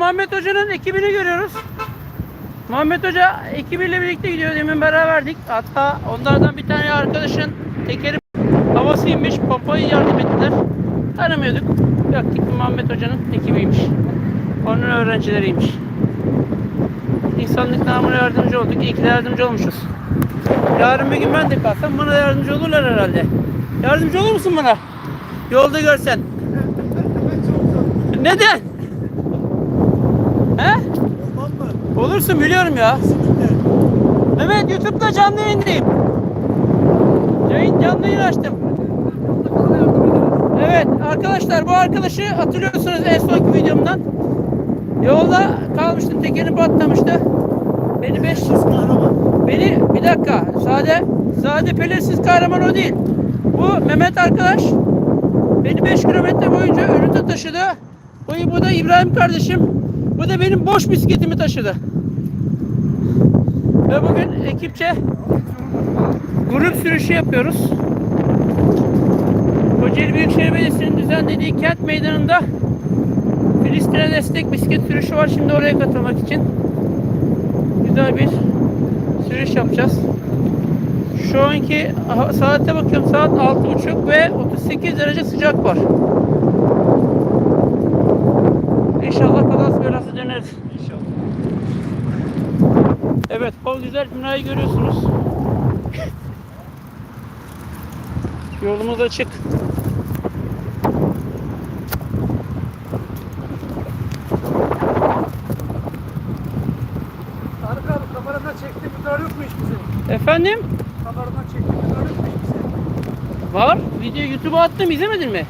Muhammed Hoca'nın ekibini görüyoruz. Muhammed Hoca ekibiyle birlikte gidiyor. Demin beraberdik. Hatta onlardan bir tane arkadaşın tekeri havasıymış. Pompayı yardım ettiler. Aramıyorduk. Baktık ki Muhammed Hoca'nın ekibiymiş. Onun öğrencileriymiş. İnsanlık namına yardımcı olduk. İyi ki de yardımcı olmuşuz. Yarın bir gün ben de kalksam bana yardımcı olurlar herhalde. Yardımcı olur musun bana? Yolda görsen. Neden? He? Olmaz mı? Olursun biliyorum ya. Mehmet YouTube'da canlı yayındayım. Yayın canlı yayın açtım. Evet arkadaşlar bu arkadaşı hatırlıyorsunuz en sonki videomdan. Yolda kalmıştım tekerim patlamıştı. Beni 5 Kahraman. Beni bir dakika sade sade pelirsiz kahraman o değil. Bu Mehmet arkadaş beni 5 kilometre boyunca önünde taşıdı. Bu, bu da İbrahim kardeşim. Bu da benim boş bisikletimi taşıdı. Ve bugün ekipçe grup sürüşü yapıyoruz. Kocaeli Büyükşehir Belediyesi'nin düzenlediği kent meydanında Filistin'e destek bisiklet sürüşü var. Şimdi oraya katılmak için güzel bir sürüş yapacağız. Şu anki saate bakıyorum saat 6.30 ve 38 derece sıcak var. İnşallah kazası belası döneriz. İnşallah. Evet, o güzel binayı görüyorsunuz. Yolumuz açık. Tarık abi kameradan çektiğin bir yok mu hiç bize? Efendim? Kameradan çektiğin bir yok mu hiç bize? Var. Video YouTube'a attım izlemedin mi?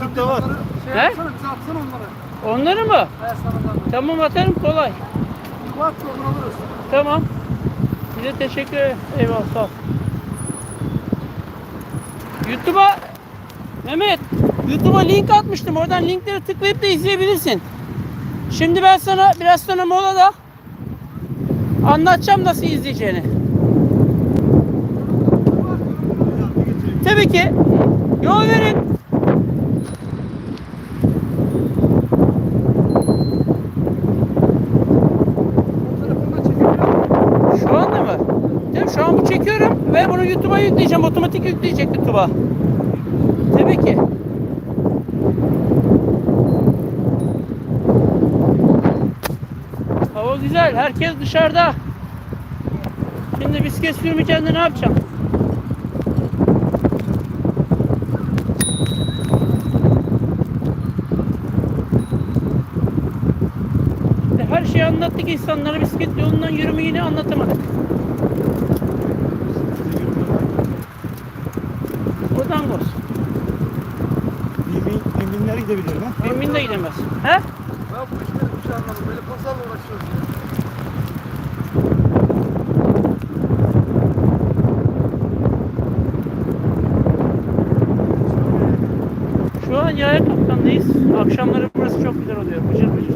YouTube'da var. Şey He? yapsana bize atsana onları. Onları mı? He sana da. Tamam atarım kolay. Bak onu alırız. Tamam. Size teşekkür ederim. Eyvallah sağ ol. YouTube'a Mehmet YouTube'a link atmıştım. Oradan linkleri tıklayıp da izleyebilirsin. Şimdi ben sana biraz sonra molada anlatacağım nasıl izleyeceğini. Tabii ki. Yol verin. O telefondan çekebiliyor Şu anda mı? Değil mi? Şu an bu çekiyorum ve bunu YouTube'a yükleyeceğim. Otomatik yükleyecek YouTube'a. Tabii ki. Hava güzel. Herkes dışarıda. Şimdi bisiklet sürmeyeceğim de ne yapacağım? Her şeyi anlattık insanlara bisiklet yolundan yürümeyi anlatamadık. Gidebilir mi? Bin de gidemez. He? Ya bu işleri bir şey anlamadım. Böyle pazarla uğraşıyoruz ya. Şu an yaya kaptandayız. Akşamları burası çok güzel oluyor. Bıcır bıcır.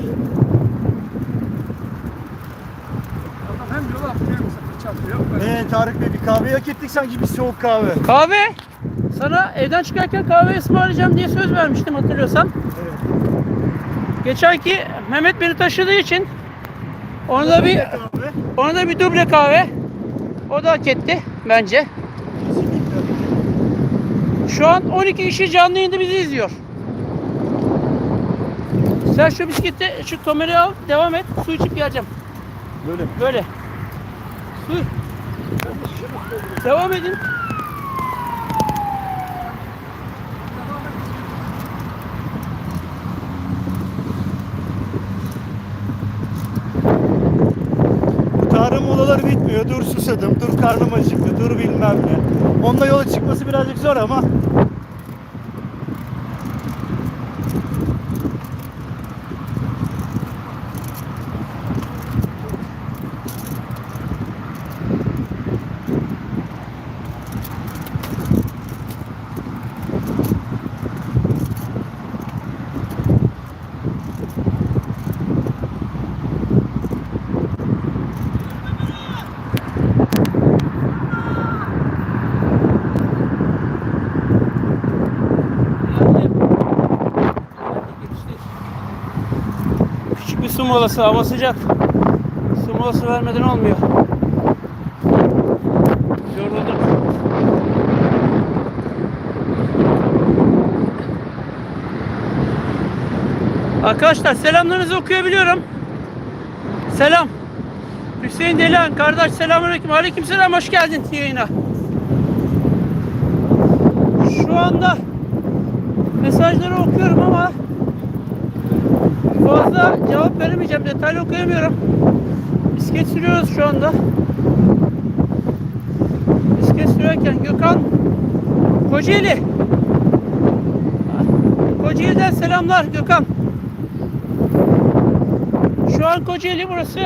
Adam hem yola atlıyor hem sıfır çarpıyor. Ee Tarık Bey bir kahve hak ettik sanki bir soğuk kahve. Kahve. Sana evden çıkarken kahve ısmarlayacağım diye söz vermiştim hatırlıyorsan. Evet. Geçenki Mehmet beni taşıdığı için ona da bir Kahve. ona da bir duble kahve. O da hak etti bence. Şu an 12 kişi canlı yayında bizi izliyor. Sen şu bisiklette şu tomeri al, devam et. Su içip geleceğim. Böyle mi? Böyle. Su. Devam edin. Molaları bitmiyor. Dur susadım, dur karnım acıktı, dur bilmem ne. Onunla yola çıkması birazcık zor ama molası hava sıcak. Su molası vermeden olmuyor. Yorulduk. Arkadaşlar selamlarınızı okuyabiliyorum. Selam. Hüseyin Delihan kardeş selamünaleyküm. Aleykümselam hoş geldin yayına. Şu anda mesajları okuyorum ama fazla cevap veremeyeceğim. Detaylı okuyamıyorum. Bisiklet sürüyoruz şu anda. Bisiklet sürerken Gökhan Kocaeli. Kocaeli'den selamlar Gökhan. Şu an Kocaeli burası.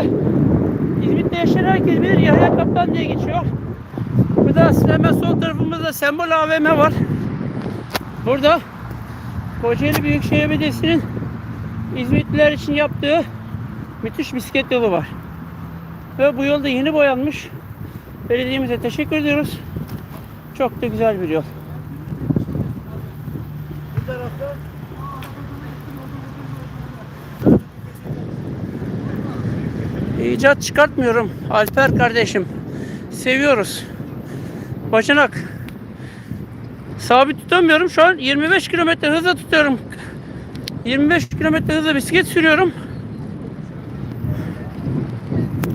İzmit'te yaşayan herkes bilir. Yahya Kaptan diye geçiyor. Burada hemen sol tarafımızda Sembol AVM var. Burada Kocaeli Büyükşehir Belediyesi'nin İzmitliler için yaptığı müthiş bisiklet yolu var. Ve bu yolda yeni boyanmış. Belediyemize teşekkür ediyoruz. Çok da güzel bir yol. İcat çıkartmıyorum Alper kardeşim. Seviyoruz. Bacanak. Sabit tutamıyorum. Şu an 25 kilometre hızla tutuyorum. 25 kilometre hızla bisiklet sürüyorum.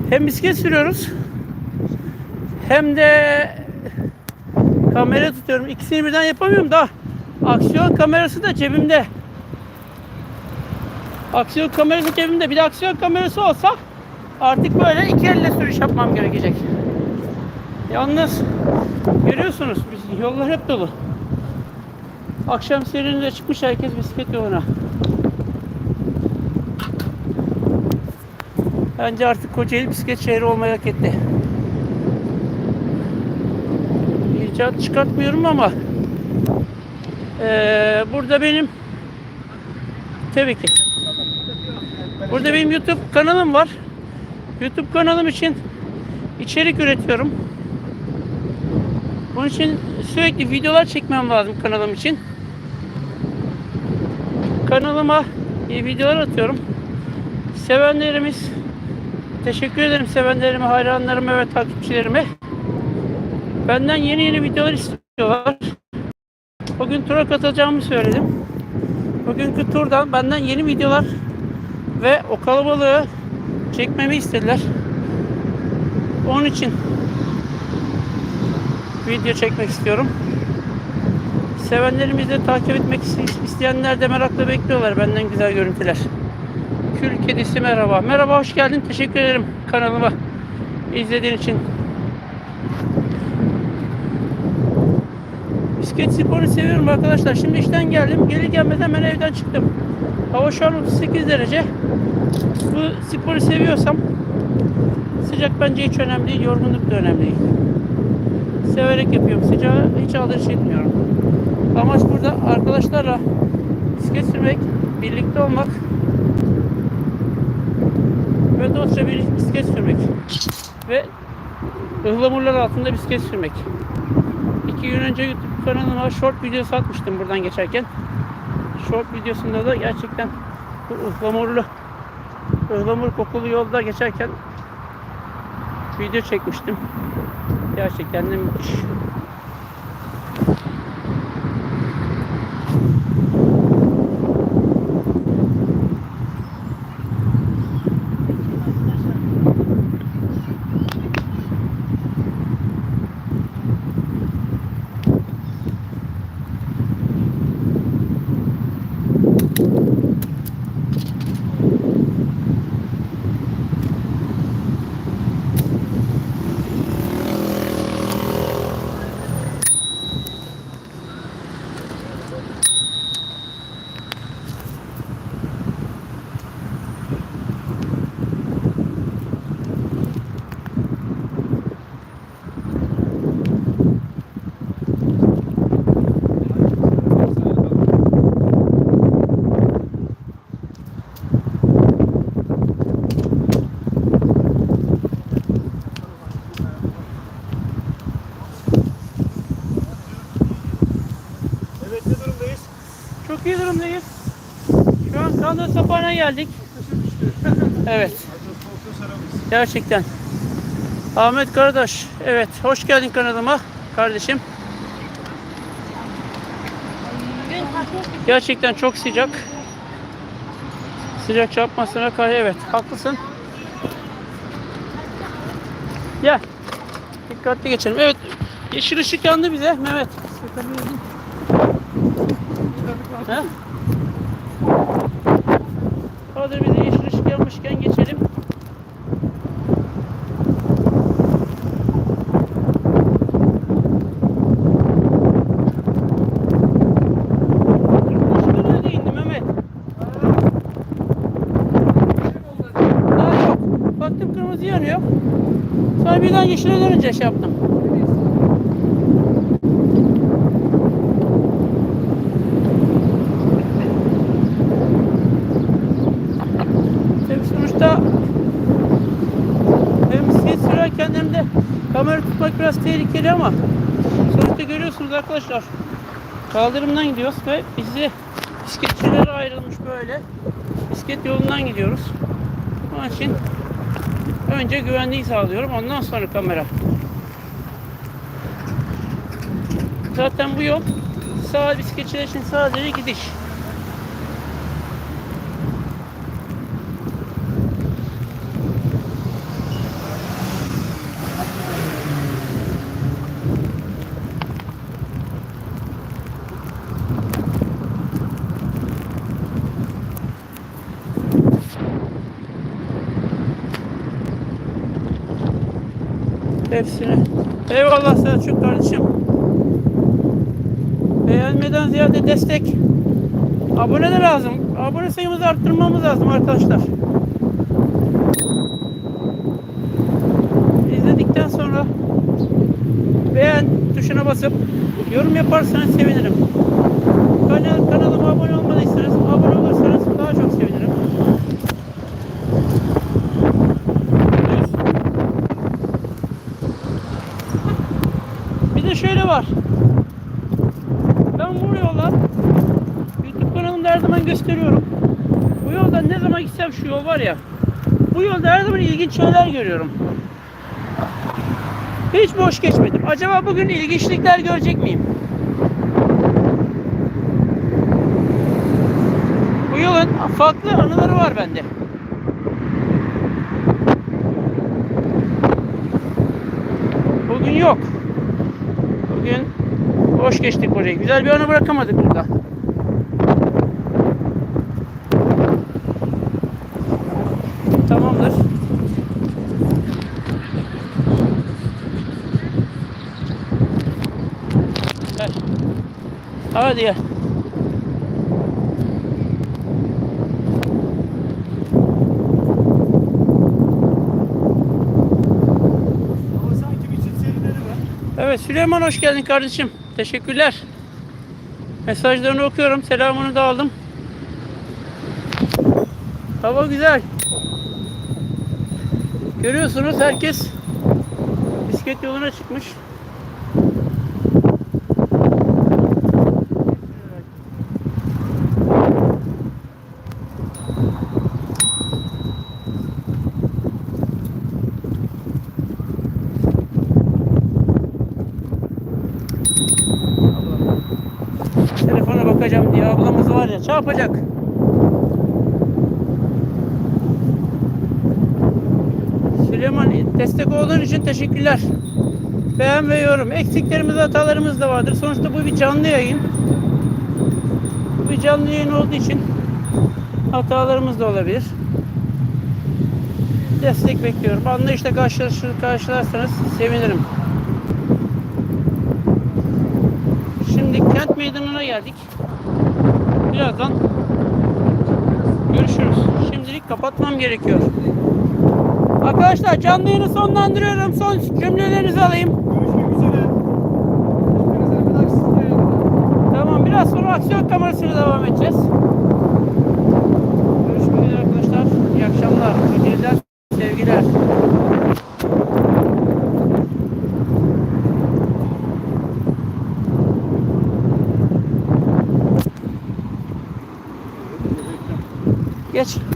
Hem bisiklet sürüyoruz. Hem de kamera tutuyorum. İkisini birden yapamıyorum da. Aksiyon kamerası da cebimde. Aksiyon kamerası cebimde. Bir de aksiyon kamerası olsa artık böyle iki elle sürüş yapmam gerekecek. Yalnız görüyorsunuz biz yollar hep dolu. Akşam serinliğinde çıkmış herkes bisiklet yoluna. Bence artık Kocaeli bisiklet şehri olmayı hak etti. İcat çıkartmıyorum ama eee, burada benim tabii ki burada benim YouTube kanalım var. YouTube kanalım için içerik üretiyorum. Bunun için sürekli videolar çekmem lazım kanalım için. Kanalıma iyi videolar atıyorum. Sevenlerimiz teşekkür ederim sevenlerime, hayranlarıma ve takipçilerime. Benden yeni yeni videolar istiyorlar. Bugün tura katılacağımı söyledim. Bugünkü turdan benden yeni videolar ve o kalabalığı çekmemi istediler. Onun için video çekmek istiyorum. Sevenlerimiz de takip etmek iste- isteyenler de merakla bekliyorlar benden güzel görüntüler. Kül kedisi merhaba. Merhaba hoş geldin. Teşekkür ederim kanalıma izlediğin için. Bisiklet sporunu seviyorum arkadaşlar. Şimdi işten geldim. Gelir gelmez hemen evden çıktım. Hava şu an 38 derece. Bu sporu seviyorsam sıcak bence hiç önemli değil. Yorgunluk da önemli değil. Severek yapıyorum. Sıcağı hiç aldırış etmiyorum. Amaç burada arkadaşlarla bisiklet sürmek, birlikte olmak ve dostça bir bisiklet sürmek ve ıhlamurlar altında bisiklet sürmek. İki gün önce YouTube kanalıma short videosu atmıştım buradan geçerken. Short videosunda da gerçekten bu ıhlamurlu ıhlamur kokulu yolda geçerken video çekmiştim. Gerçekten de müthiş. Evet ne durumdayız? Çok iyi durumdayız. Şu an Kanlı Sapan'a geldik. Evet. Gerçekten. Ahmet Karadaş. Evet. Hoş geldin kanalıma kardeşim. Gerçekten çok sıcak. Sıcak çarpmasına karşı evet. Haklısın. Gel. Dikkatli geçelim. Evet. Yeşil ışık yandı bize Mehmet. He? Hadi bize yeşil ışık yanmışken geçelim. Baktım kırmızı yanıyor. Sonra birden yeşile dönünce şey yaptım. Tabii sonuçta hem bisiklet sürerken hem de kamera tutmak biraz tehlikeli ama sonuçta görüyorsunuz arkadaşlar kaldırımdan gidiyoruz ve bizi bisikletçilere ayrılmış böyle bisiklet yolundan gidiyoruz. Onun için önce güvenliği sağlıyorum ondan sonra kamera. Zaten bu yol sağ bisikletçiler için sadece gidiş. Hepsini. Eyvallah Selçuk kardeşim. Beğenmeden ziyade destek. Abone de lazım. Abone sayımızı arttırmamız lazım arkadaşlar. İzledikten sonra beğen tuşuna basıp yorum yaparsanız sevinirim. Kanal, kanalıma abone olmadıysanız abone olursanız daha çok sevinirim. Bir şöyle var. Ben bu yoldan YouTube kanalımda her zaman gösteriyorum. Bu yoldan ne zaman gitsem şu yol var ya. Bu yolda her zaman ilginç şeyler görüyorum. Hiç boş geçmedim. Acaba bugün ilginçlikler görecek miyim? Bu yolun farklı anıları var bende. Bugün yok. Bugün boş geçtik orayı. Güzel bir anı bırakamadık burada. Tamamdır. Gel. Hadi gel. Evet Süleyman hoş geldin kardeşim. Teşekkürler. Mesajlarını okuyorum. Selamını da aldım. Hava güzel. Görüyorsunuz herkes bisiklet yoluna çıkmış. Ablamız var ya çarpacak. Süleyman destek olduğun için teşekkürler. Beğen ve yorum. Eksiklerimiz, hatalarımız da vardır. Sonuçta bu bir canlı yayın. Bu bir canlı yayın olduğu için hatalarımız da olabilir. Destek bekliyorum. Anlayışla karşılaşır, karşılarsanız sevinirim. Şimdi kent meydanına geldik. Birazdan görüşürüz. Şimdilik kapatmam gerekiyor. Arkadaşlar canlı yayını sonlandırıyorum. Son cümlelerinizi alayım. Tamam biraz sonra aksiyon kamerasıyla devam edeceğiz. Görüşmek üzere arkadaşlar. İyi akşamlar. Hepinizden 5.